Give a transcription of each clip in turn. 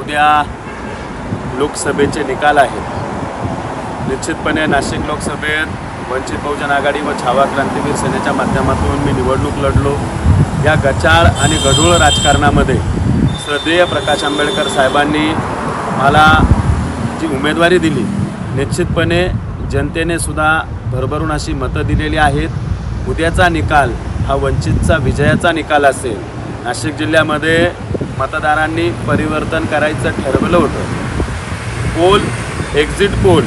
उद्या लोकसभेचे निकाल आहेत. निश्चितपणे नाशिक लोकसभेत वंचित बहुजन आघाडी व छावा क्रांतीवीर सेनेच्या माध्यमातून मी निवडणूक लढलो. या गचाळ आणि गढूळ राजकारणामध्ये श्रद्धेय प्रकाश आंबेडकर साहेबांनी मला जी उमेदवारी दिली निश्चितपणे जनतेने सुद्धा भरभरून अशी मतं दिलेली आहेत. उद्याचा निकाल हा वंचितचा विजयाचा निकाल असेल. नाशिक जिल्ह्यामध्ये मतदारांनी परिवर्तन करायचं ठरवलं होतं. पोल एक्झिट पोल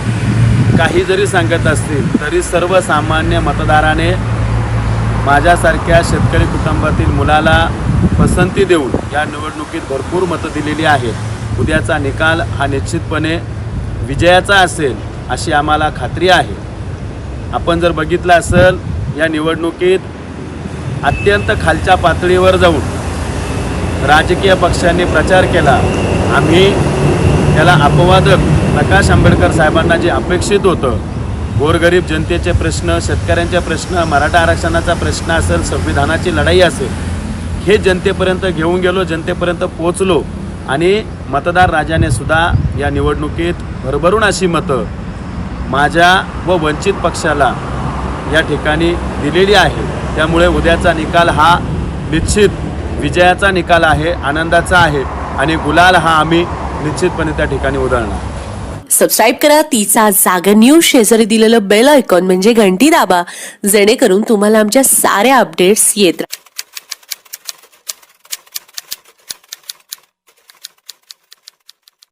काही जरी सांगत असतील तरी सर्वसामान्य मतदाराने माझ्यासारख्या शेतकरी कुटुंबातील मुलाला पसंती देऊन या निवडणुकीत भरपूर मतं दिलेली आहेत. उद्याचा निकाल हा निश्चितपणे विजयाचा असेल अशी आम्हाला खात्री आहे. आपण जर बघितलं असेल या निवडणुकीत अत्यंत खालच्या पातळीवर जाऊन राजकीय पक्षांनी प्रचार केला. आम्ही त्याला अपवादक प्रकाश आंबेडकर साहेबांना जे अपेक्षित होतं गोरगरीब जनतेचे प्रश्न शेतकऱ्यांचे प्रश्न मराठा आरक्षणाचा प्रश्न असेल संविधानाची लढाई असेल हे जनतेपर्यंत घेऊन गेलो जनतेपर्यंत पोचलो आणि मतदार राजाने सुद्धा या निवडणुकीत भरभरून अशी मतं माझ्या व वंचित पक्षाला या ठिकाणी दिलेली आहे. त्यामुळे उद्याचा निकाल हा निश्चित विजयाचा निकाल आहे आनंदाचा आहे आणि गुलाल हा आम्ही निश्चितपणे त्या ठिकाणी उधळणार. सबस्क्राईब करा तिचा जागर न्यूज शेजारी दिलेलं बेल आयकॉन म्हणजे घंटी दाबा जेणेकरून तुम्हाला आमच्या साऱ्या अपडेट्स येत राहतात